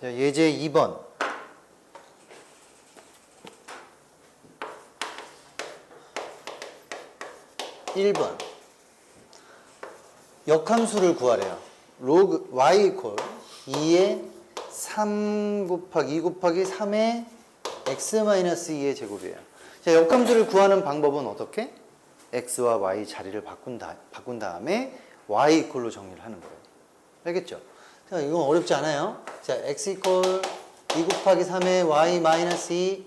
자, 예제 2번. 1번. 역함수를 구하래요. 로그 y 이퀄 2의 3 곱하기 2 곱하기 3의 x 마이너스 2의 제곱이에요. 자, 역함수를 구하는 방법은 어떻게? x와 y 자리를 바꾼, 다, 바꾼 다음에 y 이퀄로 정리를 하는 거예요. 알겠죠? 자, 이건 어렵지 않아요. 자, x 이퀄 2 곱하기 3의 y 마이너스 2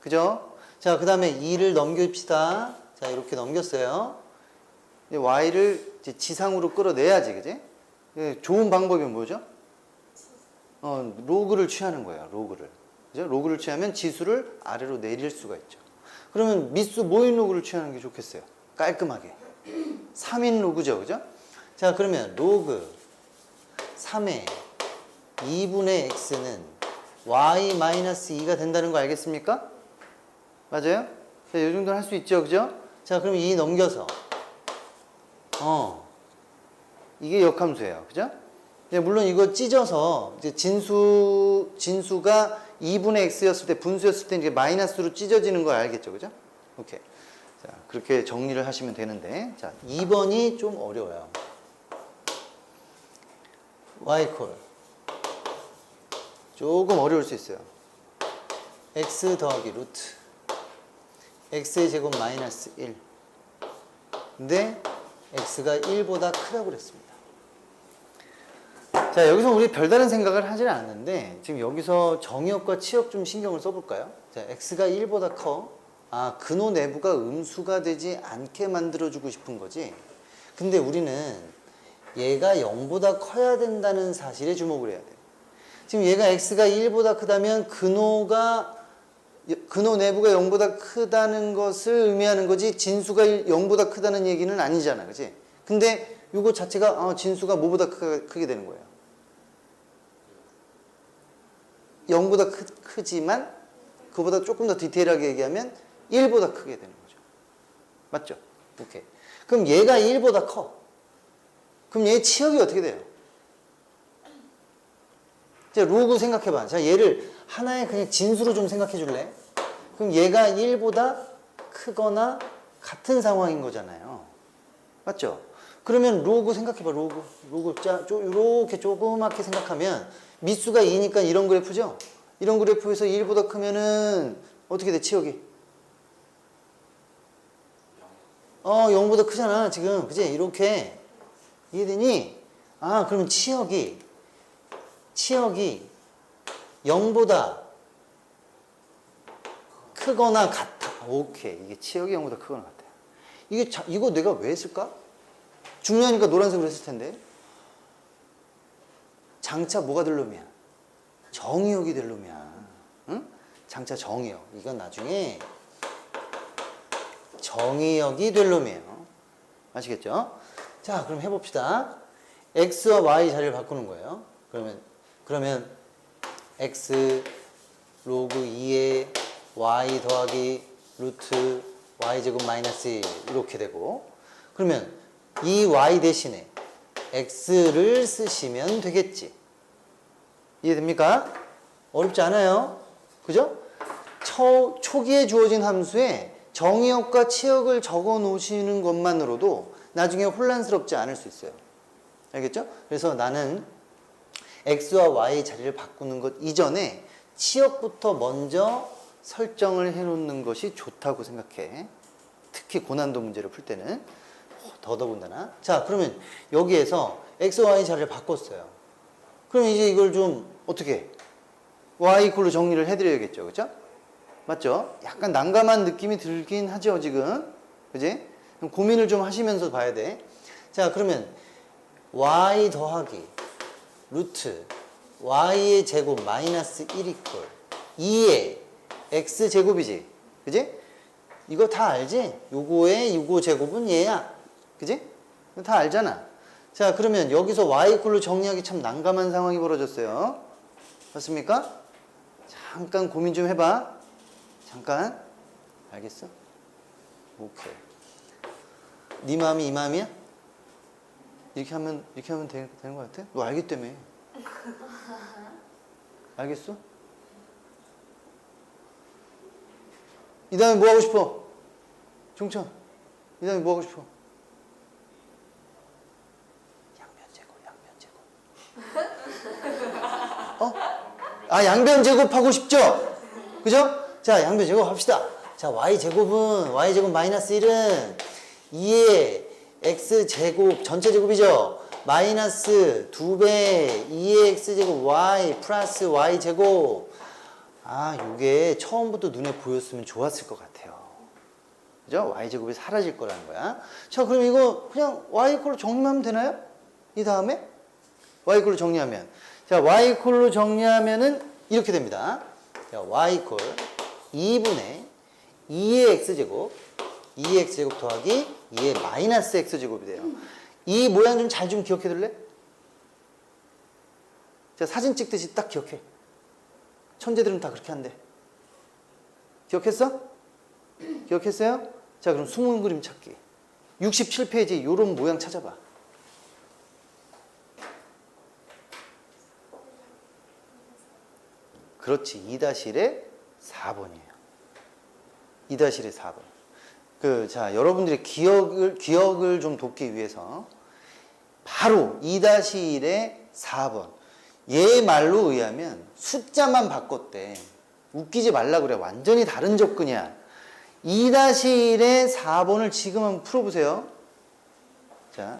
그죠? 자, 그 다음에 2를 넘깁시다. 자, 이렇게 넘겼어요. 이제 y를 이제 지상으로 끌어내야지, 그지? 예, 좋은 방법이 뭐죠? 어, 로그를 취하는 거예요, 로그를. 그죠? 로그를 취하면 지수를 아래로 내릴 수가 있죠. 그러면 미수 모인 로그를 취하는 게 좋겠어요. 깔끔하게. 3인 로그죠, 그죠? 자, 그러면 로그 3의 2분의 x는 y-2가 된다는 거 알겠습니까? 맞아요? 자, 이 정도는 할 수 있죠, 그죠? 자, 그럼 이 넘겨서 어 이게 역함수예요, 그죠? 예, 물론 이거 찢어서 이제 진수 진수가 2분의 x였을 때 분수였을 때 이제 마이너스로 찢어지는 거 알겠죠, 그죠? 오케이. 자, 그렇게 정리를 하시면 되는데, 자, 2번이 좀 어려워요. Y 콜 조금 어려울 수 있어요. x 더하기 루트 x의 제곱 마이너스 1 근데 x가 1보다 크다고 그랬습니다. 자 여기서 우리 별다른 생각을 하지는 않는데 지금 여기서 정의역과 치역 좀 신경을 써볼까요? 자 x가 1보다 커. 아 근호 내부가 음수가 되지 않게 만들어주고 싶은 거지. 근데 우리는 얘가 0보다 커야 된다는 사실에 주목을 해야 돼. 지금 얘가 x가 1보다 크다면 근호가 근호 내부가 0보다 크다는 것을 의미하는 거지 진수가 0보다 크다는 얘기는 아니잖아. 그지? 근데 이거 자체가 어, 진수가 뭐보다 크, 크게 되는 거예요. 0보다 크, 크지만 그보다 조금 더 디테일하게 얘기하면 1보다 크게 되는 거죠. 맞죠? 오케이. 그럼 얘가 1보다 커. 그럼 얘 치역이 어떻게 돼요? 자, 로그 생각해봐. 자, 얘를 하나의 그냥 진수로 좀 생각해 줄래? 그럼 얘가 1보다 크거나 같은 상황인 거잖아요. 맞죠? 그러면 로그 생각해봐, 로그. 로그 짜, 쪼, 이렇게 조그맣게 생각하면 미수가 2니까 이런 그래프죠? 이런 그래프에서 1보다 크면은 어떻게 돼, 치역이? 어, 0보다 크잖아, 지금. 그지? 이렇게. 이해되니? 아, 그러면 치역이, 치역이 0보다 크거나 같아. 오케이. 이게 치역이 0보다 크거나 같아. 이게, 자, 이거 내가 왜 했을까? 중요하니까 노란색으로 했을 텐데. 장차 뭐가 될 놈이야? 정의역이 될 놈이야. 응? 장차 정의역. 이건 나중에 정의역이 될 놈이에요. 아시겠죠? 자, 그럼 해봅시다. x와 y 자리를 바꾸는 거예요. 그러면, 그러면 x 로그 2의 y 더하기 루트 y 제곱 마이너스 1 이렇게 되고 그러면 이 y 대신에 x를 쓰시면 되겠지. 이해됩니까? 어렵지 않아요. 그죠? 초, 초기에 주어진 함수에 정의역과 치역을 적어 놓으시는 것만으로도 나중에 혼란스럽지 않을 수 있어요. 알겠죠? 그래서 나는 x와 y 자리를 바꾸는 것 이전에 치역부터 먼저 설정을 해 놓는 것이 좋다고 생각해. 특히 고난도 문제를 풀 때는 더더군다나. 자, 그러면 여기에서 x, y 자리를 바꿨어요. 그럼 이제 이걸 좀 어떻게 y 이꼴로 정리를 해드려야겠죠, 그렇죠? 맞죠? 약간 난감한 느낌이 들긴 하죠, 지금. 그지? 고민을 좀 하시면서 봐야 돼. 자, 그러면 y 더하기 루트 y의 제곱 마이너스 1 이퀄 2의 x 제곱이지. 그지? 이거 다 알지? 요거의 요거 제곱은 얘야. 그지? 다 알잖아. 자, 그러면 여기서 y 이퀄로 정리하기 참 난감한 상황이 벌어졌어요. 맞습니까? 잠깐 고민 좀 해봐. 잠깐. 알겠어? 오케이. 네 마음이 이 마음이야? 이렇게 하면 이렇게 하면 되, 되는 것 같아? 너 알기 때문에. 알겠어? 이 다음에 뭐 하고 싶어? 종천. 이 다음에 뭐 하고 싶어? 양변 제곱, 양변 제곱. 어? 아, 양변 제곱하고 싶죠? 그죠? 자, 양변 제곱 합시다. 자, y 제곱은 y 제곱 마이너스 1은 2의 x 제곱 전체 제곱이죠. 마이너스 2배 2의 x 제곱 y 플러스 y 제곱. 아, 요게 처음부터 눈에 보였으면 좋았을 것 같아요. 그죠? y 제곱이 사라질 거라는 거야. 자, 그럼 이거 그냥 y 콜로 정리하면 되나요? 이 다음에 y 콜로 정리하면 자, y 콜로 정리하면은 이렇게 됩니다. 자, y 콜 2분의 2의 x 제곱 2의 x 제곱 더하기 2의 마이너스 x 제곱이 돼요. 이 모양 좀 잘 좀 기억해 둘래? 자, 사진 찍듯이 딱 기억해. 천재들은 다 그렇게 한대. 기억했어? 기억했어요? 자, 그럼 숨은 그림 찾기. 67페이지 요런 모양 찾아봐. 그렇지. 2-1의 4번이에요. 2-1의 4번. 그, 자, 여러분들의 기억을, 기억을 좀 돕기 위해서 바로 2-1의 4번. 얘 말로 의하면 숫자만 바꿨대. 웃기지 말라 그래. 완전히 다른 접근이야. 2-1의 4번을 지금 한번 풀어보세요. 자,